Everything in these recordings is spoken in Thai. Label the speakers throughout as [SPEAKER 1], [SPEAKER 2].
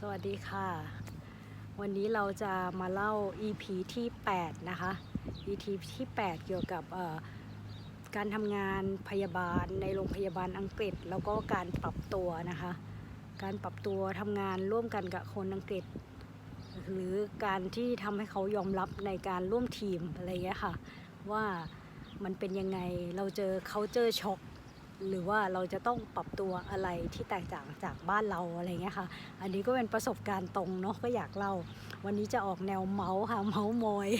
[SPEAKER 1] สวัสดีค่ะ วันนี้เราจะมาเล่า EP ที่ 8 นะคะ EP ที่ 8 เกี่ยวกับการทำงานพยาบาลในโรงพยาบาลอังกฤษ แล้วก็การปรับตัวนะคะ การปรับตัวทำงานร่วมกันกับคนอังกฤษ หรือการที่ทำให้เขายอมรับในการร่วมทีมอะไรเงี้ยค่ะ ว่ามันเป็นยังไงเราเจอเขาเจอช็อก หรือว่าเราจะต้องปรับตัวอะไรที่แตกต่างจากบ้านเราอะไรเงี้ยค่ะ อันนี้ก็เป็นประสบการณ์ตรงเนาะก็อยากเล่า วันนี้จะออกแนวเมาส์ค่ะเมาส์มอย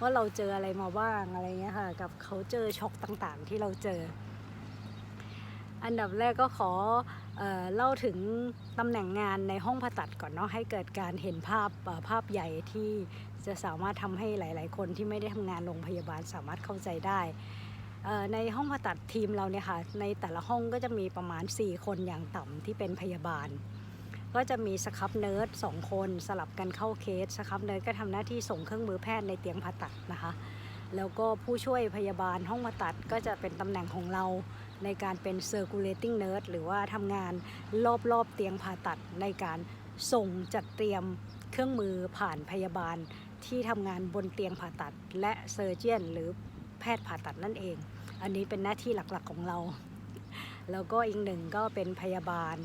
[SPEAKER 1] ว่าเราเจออะไรมาบ้างอะไรเงี้ยค่ะ กับเขาเจอช็อกต่างๆ ที่เราเจอ อันดับแรกก็ขอเอเล่าถึงตำแหน่งงานในห้องผ่าตัดก่อนเนาะให้เกิดการเห็นภาพภาพใหญ่ที่จะสามารถทำให้หลาย ๆ คนที่ไม่ได้ทำงานโรงพยาบาลสามารถเข้าใจได้ ในห้องผ่าตัดทีมเราเนี่ยค่ะในแต่ละห้องก็จะมีประมาณ 4 คนอย่างต่ำที่เป็นพยาบาล ก็จะมีสครับเนิร์ดสองคนสลับกันเข้าเคสสครับเนิร์ดก็ทำหน้าที่ส่งเครื่องมือแพทย์ในเตียงผ่าตัดนะคะ แล้วก็ผู้ช่วยพยาบาลห้องผ่าตัดก็จะเป็นตำแหน่งของเราในการเป็น circulating nurse หรือว่าทำงานรอบๆเตียงผ่าตัดในการส่งจัดเตรียมเครื่องมือผ่านพยาบาลที่ทำงานบนเตียงผ่าตัด และเซอร์เจียนหรือแพทย์ผ่าตัดนั่นเอง อันนี้เป็นหน้าที่หลักๆของเรา แล้วก็อีกหนึ่งก็เป็นพยาบาล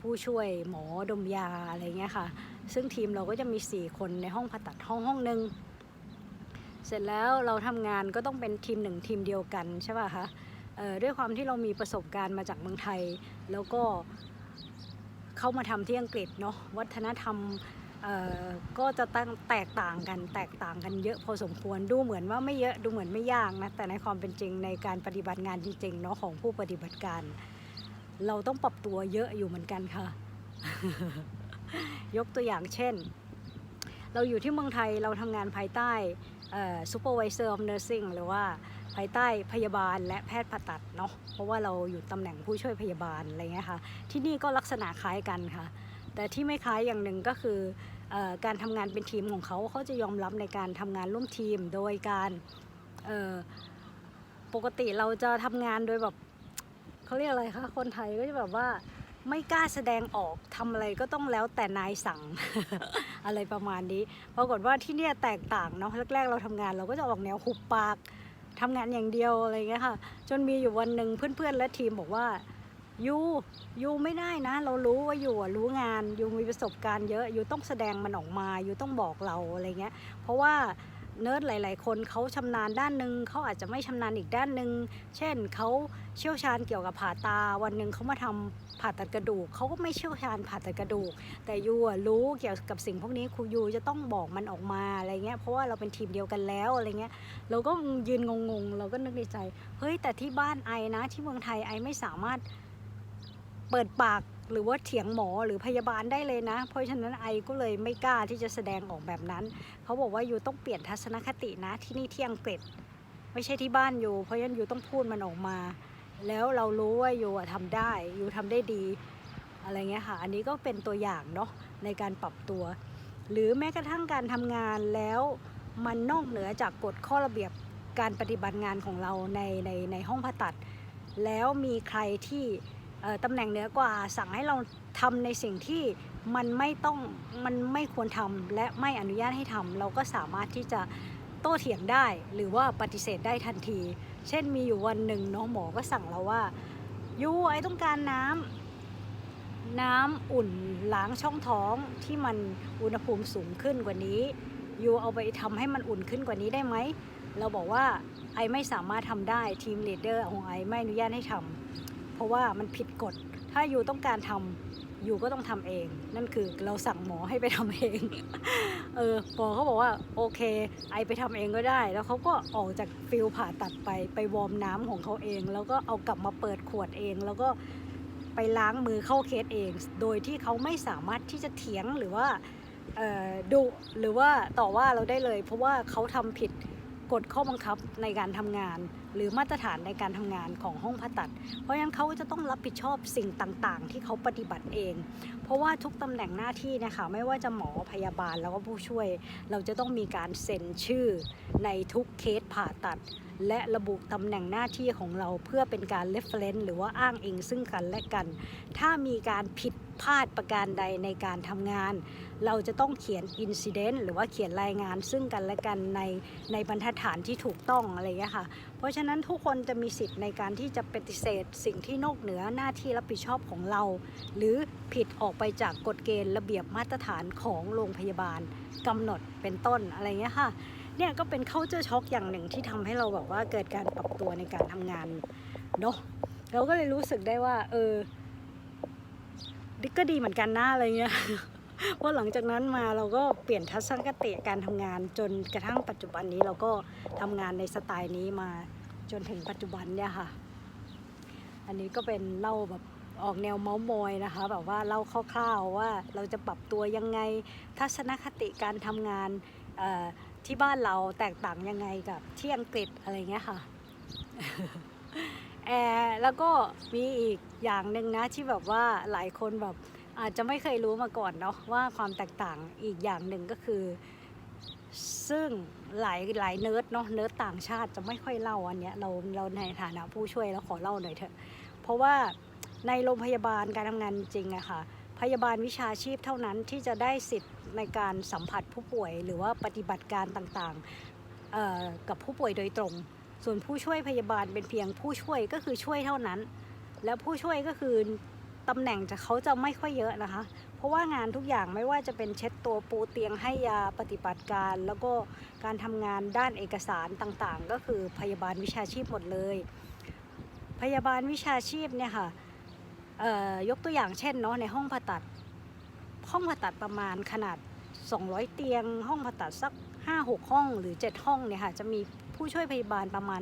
[SPEAKER 1] ผู้ช่วยหมอดมยาอะไรเงี้ยค่ะ ซึ่งทีมเราก็จะมี 4 คนในห้องผ่าตัดห้องห้องหนึ่งเสร็จแล้วเราทำงานก็ต้องเป็นทีมหนึ่งทีมเดียวกันใช่ป่ะคะด้วยความที่เรามีประสบการณ์มาจากเมืองไทย แล้วก็เข้ามาทำที่อังกฤษเนาะวัฒนธรรม ก็จะตั้งแตกต่างกันแตกต่างกันเยอะพอสมควรดูเหมือนว่าไม่เยอะดูเหมือนไม่ยากนะแต่ในความเป็นจริงในการปฏิบัติงานจริงๆเนาะของผู้ปฏิบัติการ เราต้องปรับตัวเยอะอยู่เหมือนกันค่ะ ยกตัวอย่างเช่น เราอยู่ที่เมืองไทยเราทำงานภายใต้ซูเปอ่อ supervisor of nursing หรือว่าภายใต้พยาบาลและแพทย์ผ่าตัดเนาะเพราะว่าเราอยู่ตำแหน่งผู้ช่วยพยาบาลอะไรเงี้ยค่ะที่นี่ก็ลักษณะคล้ายกันค่ะ แต่ที่ไม่คล้ายอย่างหนึ่งก็คือ การทำงานเป็นทีมของเขาเขาจะยอมรับในการทำงานร่วมทีมโดยการปกติเราจะทำงานโดยแบบเขาเรียกอะไรคะคนไทยก็จะแบบว่าไม่กล้าแสดงออกทำอะไรก็ต้องแล้วแต่นายสั่งอะไรประมาณนี้ปรากฏว่าที่เนี่ยแตกต่างเนาะแรกๆเราทำงานเราก็จะออกแนวหุบปากทำงานอย่างเดียวอะไรเงี้ยค่ะ จนมีอยู่วันหนึ่งเพื่อนๆและทีมบอกว่า ยูยูไม่ได้นะ เรารู้ว่ายูอะรู้งานยูมีประสบการณ์เยอะยูต้องแสดงมันออกมายูต้องบอกเราอะไรเงี้ย เพราะว่าเนิร์ดหลาย ๆ คนเขาชำนาญด้านหนึ่งเขาอาจจะไม่ชำนาญอีกด้านหนึ่งเช่นเขาเชี่ยวชาญเกี่ยวกับผ่าตา วันหนึ่งเขามาทำผ่าตัดกระดูกเขาก็ไม่เชี่ยวชาญผ่าตัดกระดูก แต่ยูอะรู้เกี่ยวกับสิ่งพวกนี้ครูยูจะต้องบอกมันออกมาอะไรเงี้ยเพราะว่าเราเป็นทีมเดียวกันแล้วอะไรเงี้ยเราก็ยืนงง ๆ เราก็นึกในใจ เฮ้ยแต่ที่บ้านไอนะที่เมืองไทยไอไม่สามารถ เปิดปากหรือว่าเถียงหมอหรือพยาบาลได้เลยนะ เพราะฉะนั้นไอก็เลยไม่กล้าที่จะแสดงออกแบบนั้น เขาบอกว่าอยู่ต้องเปลี่ยนทัศนคตินะที่นี่ที่อังกฤษ ไม่ใช่ที่บ้านอยู่ เพราะฉะนั้นอยู่ต้องพูดมันออกมา แล้วเรารู้ว่าอยูอะทำได้อยู่ทำได้ดี อะไรเงี้ยค่ะ อันนี้ก็เป็นตัวอย่างเนาะในการปรับตัว หรือแม้กระทั่งการทำงานแล้วมันนอกเหนือจากกฎข้อระเบียบการปฏิบัติงานของเราในในในห้องผ่าตัด แล้วมีใครที่ ตำแหน่งเหนือกว่า สั่งให้เราทำในสิ่งที่มันไม่ต้องมันไม่ควรทำและไม่อนุญาตให้ทำเราก็สามารถที่จะโต้เถียงได้ หรือว่าปฏิเสธได้ทันที เช่นมีอยู่วันหนึ่งเนาะหมอก็สั่งเราว่ายูไอต้องการน้ำน้ำอุ่นล้างช่องท้องที่มันอุณหภูมิสูงขึ้นกว่านี้ยูเอาไปทำให้มันอุ่นขึ้นกว่านี้ได้ไหมเราบอกว่าไอไม่สามารถทำได้ทีมเลดเดอร์ของไอไม่อนุญาตให้ทำ เพราะว่ามันผิดกฎ ถ้ายูต้องการทำยูก็ต้องทำเอง นั่นคือเราสั่งหมอให้ไปทำเอง เออหมอเขาบอกว่าโอเค ไอไปทำเองก็ได้ แล้วเขาก็ออกจากฟิลผ่าตัดไปไปวอร์มน้ำของเขาเอง แล้วก็เอากลับมาเปิดขวดเอง แล้วก็ไปล้างมือเข้าเคสเอง โดยที่เขาไม่สามารถที่จะเถียงหรือว่าดุหรือว่าต่อว่าเราได้เลย เพราะว่าเขาทำผิดกฎข้อบังคับในการทำงาน หรือมาตรฐานในการทำงานของห้องผ่าตัด เพราะฉะนั้นเขาจะต้องรับผิดชอบสิ่งต่างๆ ที่เขาปฏิบัติเอง เพราะว่าทุกตำแหน่งหน้าที่นะคะไม่ว่าจะหมอพยาบาลแล้วก็ผู้ช่วย เราจะต้องมีการเซ็นชื่อในทุกเคสผ่าตัด และระบุตำแหน่งหน้าที่ของเราเพื่อเป็นการ reference หรือว่าอ้างอิงซึ่งกันและกัน ถ้ามีการผิดพลาดประการใดในการทำงาน เราจะต้องเขียน incident หรือว่าเขียนรายงานซึ่งกันและกันในในบรรทัดฐานที่ถูกต้องอะไรอย่างเงี้ยค่ะ ราะฉะนั้นทุกคนจะมีสิทธิ์ในการที่จะปฏิเสธ สิ่งที่นอกเหนือหน้าที่รับผิดชอบของเรา หรือผิดออกไปจากกฎเกณฑ์ระเบียบมาตรฐานของโรงพยาบาลกำหนดเป็นต้นอะไรเงี้ยค่ะเนี่ยก็เป็น culture shock อย่างหนึ่งที่ทำให้เราแบบว่าเกิดการปรับตัวในการทำงานเนาะเราก็เลยรู้สึกได้ว่า เออก็ดีเหมือนกันนะอะไรเงี้ยเพราะหลังจากนั้นมาเราก็เปลี่ยนทัศนคติการทำงานจนกระทั่งปัจจุบันนี้เราก็ทำงานในสไตล์นี้มา จนถึงปัจจุบันเนี่ยค่ะ อันนี้ก็เป็นเล่าแบบออกแนวเมาส์มอยนะคะ แบบว่าเล่าคร่าวๆว่าเราจะปรับตัวยังไง ทัศนคติการทำงานที่บ้านเราแตกต่างยังไงกับที่อังกฤษอะไรเงี้ยค่ะแอร์แล้วก็มีอีกอย่างหนึ่งนะที่แบบว่าหลายคนแบบอาจจะไม่เคยรู้มาก่อนเนาะว่าความแตกต่างอีกอย่างหนึ่งก็คือ ซึ่งหลายหลายเนิร์ดเนาะเนิร์ดต่างชาติจะไม่ค่อยเล่าอันเนี้ยเราเราในฐานะผู้ช่วยแล้วขอเล่าหน่อยเถอะ เพราะว่าในโรงพยาบาลการทำงานจริงอะค่ะพยาบาลวิชาชีพเท่านั้นที่จะได้สิทธิ์ในการสัมผัสผู้ป่วย หรือว่าปฏิบัติการต่างๆกับผู้ป่วยโดยตรง ส่วนผู้ช่วยพยาบาลเป็นเพียงผู้ช่วยก็คือช่วยเท่านั้น แล้วผู้ช่วยก็คือตำแหน่งจะเขาจะไม่ค่อยเยอะนะคะ ราะว่างานทุกอย่างไม่ว่าจะเป็นเช็ดตัวปูเตียงให้ยาปฏิบัติการ แล้วก็การทำงานด้านเอกสารต่างๆ ก็คือพยาบาลวิชาชีพหมดเลย พยาบาลวิชาชีพเนี่ยค่ะยกตัวอย่างเช่นเนาะในห้องผ่าตัด ห้องผ่าตัดประมาณขนาด 200 เตียง ห้องผ่าตัดสัก 5-6 ห้องหรือ 7 ห้องเนี่ยค่ะจะมีผู้ช่วยพยาบาลประมาณ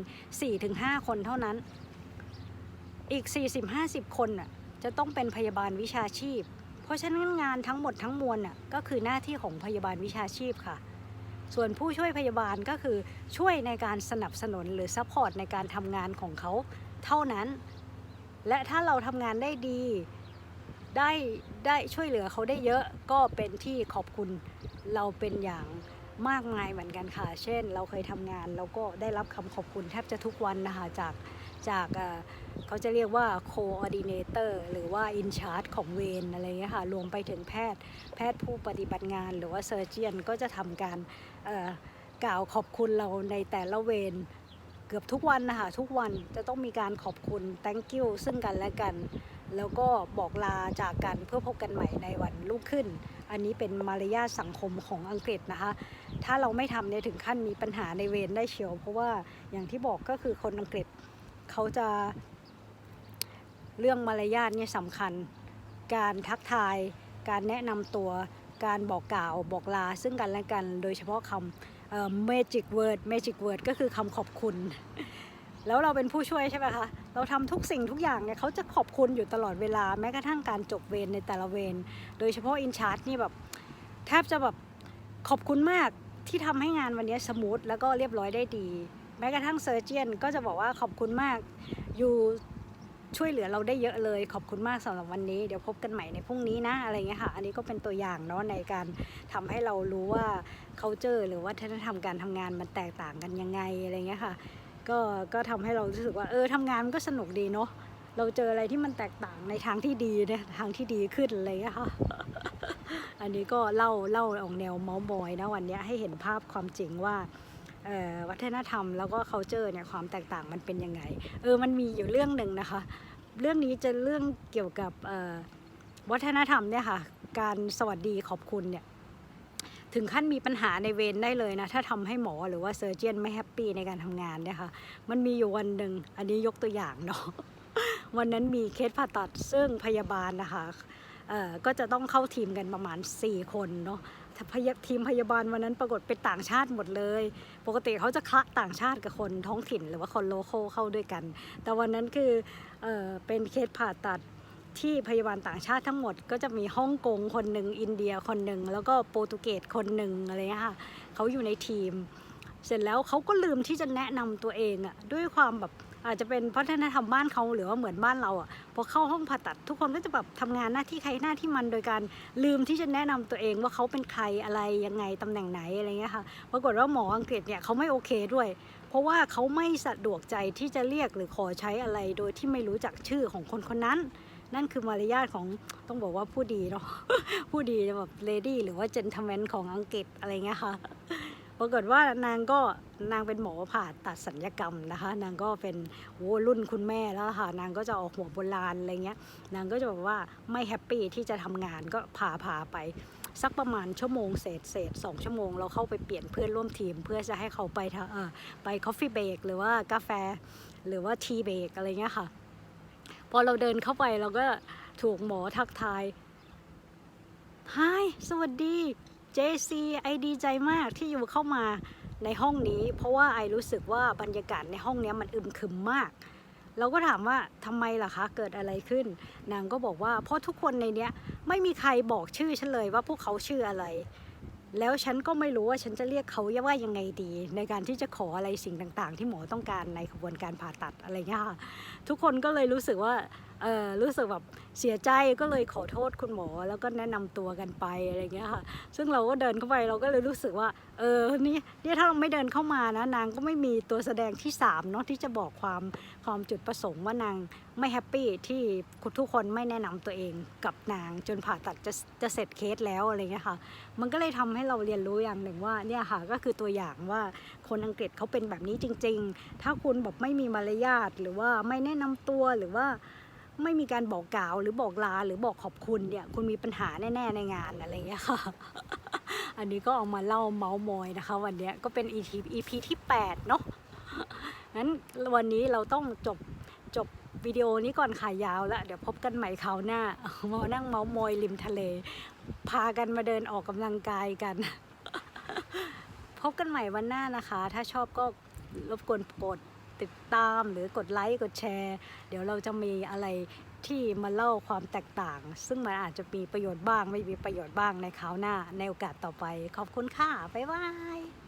[SPEAKER 1] 4-5 คนเท่านั้น อีก 40-50 คนน่ะจะต้องเป็นพยาบาลวิชาชีพ เพราะฉะนั้นงานทั้งหมดทั้งมวลน่ะก็คือหน้าที่ของพยาบาลวิชาชีพค่ะ ส่วนผู้ช่วยพยาบาลก็คือช่วยในการสนับสนุนหรือซัพพอร์ตในการทำงานของเขาเท่านั้น และถ้าเราทำงานได้ดีได้ได้ช่วยเหลือเขาได้เยอะก็เป็นที่ขอบคุณเราเป็นอย่างมากมายเหมือนกันค่ะ เช่น เราเคยทำงานแล้วก็ได้รับคำขอบคุณแทบจะทุกวันนะคะจาก จากเขาจะเรียกว่า coordinator หรือว่า in charge ของเวรอะไรเงี้ยค่ะ รวมไปถึงแพทย์ แพทย์ผู้ปฏิบัติงาน หรือว่าเซอร์เจียนก็จะทำการกล่าวขอบคุณเราในแต่ละเวรเกือบทุกวันนะคะทุกวันจะต้องมีการขอบคุณ thank you ซึ่งกันและกัน แล้วก็บอกลาจากกันเพื่อพบกันใหม่ในวันรุ่งขึ้น อันนี้เป็นมารยาทสังคมของอังกฤษนะคะ ถ้าเราไม่ทำเนี่ยถึงขั้นมีปัญหาในเวรได้เชียว เพราะว่าอย่างที่บอกก็คือคนอังกฤษ เขาจะ เรื่องมารยาทเนี่ยสำคัญ การทักทาย การแนะนำตัว การบอกกล่าวบอกลาซึ่งกันและกัน โดยเฉพาะคำเอ่อ magic word magic word ก็คือคำขอบคุณ แล้วเราเป็นผู้ช่วยใช่ไหมคะ เราทำทุกสิ่งทุกอย่างเนี่ยเขาจะขอบคุณอยู่ตลอดเวลาแม้กระทั่งการจบเวรในแต่ละเวรโดยเฉพาะอินชาร์จนี่แบบแทบจะแบบขอบคุณมากที่ทำให้งานวันนี้สมูทแล้วก็เรียบร้อยได้ดี ม้กระทั่งเซอร์เจียนก็จะบอกว่าขอบคุณมากอยู่ช่วยเหลือเราได้เยอะเลยขอบคุณมากสำหรับวันนี้เดี๋ยวพบกันใหม่ในพรุ่งนี้นะอะไรเงี้ยค่ะ อันนี้ก็เป็นตัวอย่างเนาะในการทำให้เรารู้ว่า culture หรือว่าวัฒนธรรมการทำงานมันแตกต่างกันยังไงอะไรเงี้ยค่ะ ก็ก็ทำให้เรารู้สึกว่าเออทำงานมันก็สนุกดีเนาะเราเจออะไรที่มันแตกต่างในทางที่ดีเนี่ยทางที่ดีขึ้นอะไรเลยอะค่ะ อันนี้ก็เล่าเล่าออกแนวเมาส์มอยนะวันนี้ให้เห็นภาพความจริงว่า วัฒนธรรมแล้วก็ culture เนี่ยความแตกต่างมันเป็นยังไง เออมันมีอยู่เรื่องหนึ่งนะคะ เรื่องนี้จะเรื่องเกี่ยวกับวัฒนธรรมเนี่ยค่ะ การสวัสดีขอบคุณเนี่ยถึงขั้นมีปัญหาในเวรได้เลยนะ ถ้าทำให้หมอหรือว่าเซอร์เจียนไม่แฮปปี้ในการทำงานเนี่ยค่ะ มันมีอยู่วันหนึ่งอันนี้ยกตัวอย่างเนาะวันนั้นมีเคสผ่าตัดซึ่งพยาบาลนะคะก็จะต้องเข้าทีมกันประมาณ 4 คนเนาะ ทีมพยาบาลวันนั้นปรากฏเป็นต่างชาติหมดเลย ปกติเขาจะคละต่างชาติกับคนท้องถิ่นหรือว่าคนโลโก้เข้าด้วยกัน แต่วันนั้นคือเออเป็นเคสผ่าตัดที่พยาบาลต่างชาติทั้งหมด ก็จะมีฮ่องกงคนหนึ่งอินเดียคนหนึ่งแล้วก็โปรตุเกสคนหนึ่งอะไรเงี้ยค่ะเขาอยู่ในทีม เสร็จแล้วเขาก็ลืมที่จะแนะนำตัวเองอะด้วยความแบบ อาจจะเป็นวัฒนธรรมบ้านเขาหรือว่าเหมือนบ้านเราอะพอเข้าห้องผ่าตัดทุกคนก็จะแบบทำงานหน้าที่ใครหน้าที่มันโดยการลืมที่จะแนะนำตัวเองว่าเขาเป็นใครอะไรยังไงตำแหน่งไหนอะไรเงี้ยค่ะปรากฏว่าหมออังกฤษเนี่ยเขาไม่โอเคด้วย เพราะว่าเขาไม่สะดวกใจที่จะเรียกหรือขอใช้อะไร โดยที่ไม่รู้จักชื่อของคนคนนั้น นั่นคือมารยาทของต้องบอกว่าผู้ดีเนาะผู้ดีแบบเลดี้หรือว่าเจนทแมนของอังกฤษอะไรเงี้ยค่ะ ปรากฏว่านางก็นางเป็นหมอผ่าตัดสัญญกรรมนะคะ นางก็เป็นโอ้รุ่นคุณแม่แล้วค่ะ นางก็จะออกหัวโบราณอะไรเงี้ย นางก็จะแบบว่าไม่แฮปปี้ที่จะทำงานก็พาพาไป สักประมาณชั่วโมงเศษเศษสองชั่วโมง เราเข้าไปเปลี่ยนเพื่อนร่วมทีม เพื่อจะให้เขาไปเออไปคอฟฟี่เบรกหรือว่ากาแฟ หรือว่าทีเบรกอะไรเงี้ยค่ะ พอเราเดินเข้าไปเราก็ถูกหมอทักทาย Hi สวัสดี JC ไอดีใจมากที่อยู่เข้ามาในห้องนี้ เพราะว่าไอรู้สึกว่าบรรยากาศในห้องนี้มันอึมครึมมาก เราก็ถามว่าทำไมล่ะคะเกิดอะไรขึ้น นางก็บอกว่าเพราะทุกคนในเนี้ยไม่มีใครบอกชื่อฉันเลยว่าพวกเขาชื่ออะไร แล้วฉันก็ไม่รู้ว่าฉันจะเรียกเขาว่ายังไงดี ในการที่จะขออะไรสิ่งต่างๆ ที่หมอต้องการในกระบวนการผ่าตัดอะไรเงี้ยค่ะทุกคนก็เลยรู้สึกว่า เออรู้สึกแบบเสียใจก็เลยขอโทษคุณหมอแล้วก็แนะนำตัวกันไปอะไรเงี้ยค่ะ ซึ่งเราก็เดินเข้าไปเราก็เลยรู้สึกว่า เออนี่เนี่ยถ้าเราไม่เดินเข้ามานะนางก็ไม่มีตัวแสดงที่สามเนาะที่จะบอกความความจุดประสงค์ว่านางไม่แฮปปี้ที่ทุกคนไม่แนะนำตัวเองกับนางจนผ่าตัดจะจะเสร็จเคสแล้วอะไรเงี้ยค่ะ มันก็เลยทำให้เราเรียนรู้อย่างหนึ่งว่าเนี่ยค่ะก็คือตัวอย่างว่าคนอังกฤษเขาเป็นแบบนี้จริง ๆ ถ้าคุณแบบไม่มีมารยาทหรือว่าไม่แนะนำตัวหรือว่า ไม่มีการบอกกล่าวหรือบอกลาหรือบอกขอบคุณเนี่ยคุณมีปัญหาแน่ ๆ ในงานอะไรอย่างเงี้ยค่ะ อันนี้ก็เอามาเล่าเมาส์มอยนะคะ วันเนี้ยก็เป็น EP EP ที่ 8 เนาะงั้นวันนี้เราต้องจบจบวิดีโอนี้ก่อนขายาวแล้วเดี๋ยวพบกันใหม่คราวหน้ามานั่งเมาส์มอยริมทะเล พากันมาเดินออกกำลังกายกัน พบกันใหม่วันหน้านะคะ ถ้าชอบก็รบกวนกด ติดตามหรือกดไลค์กดแชร์ เดี๋ยวเราจะมีอะไรที่มาเล่าความแตกต่าง ซึ่งมันอาจจะมีประโยชน์บ้างไม่มีประโยชน์บ้างในคราวหน้าในโอกาสต่อไป ขอบคุณค่ะ บ๊ายบาย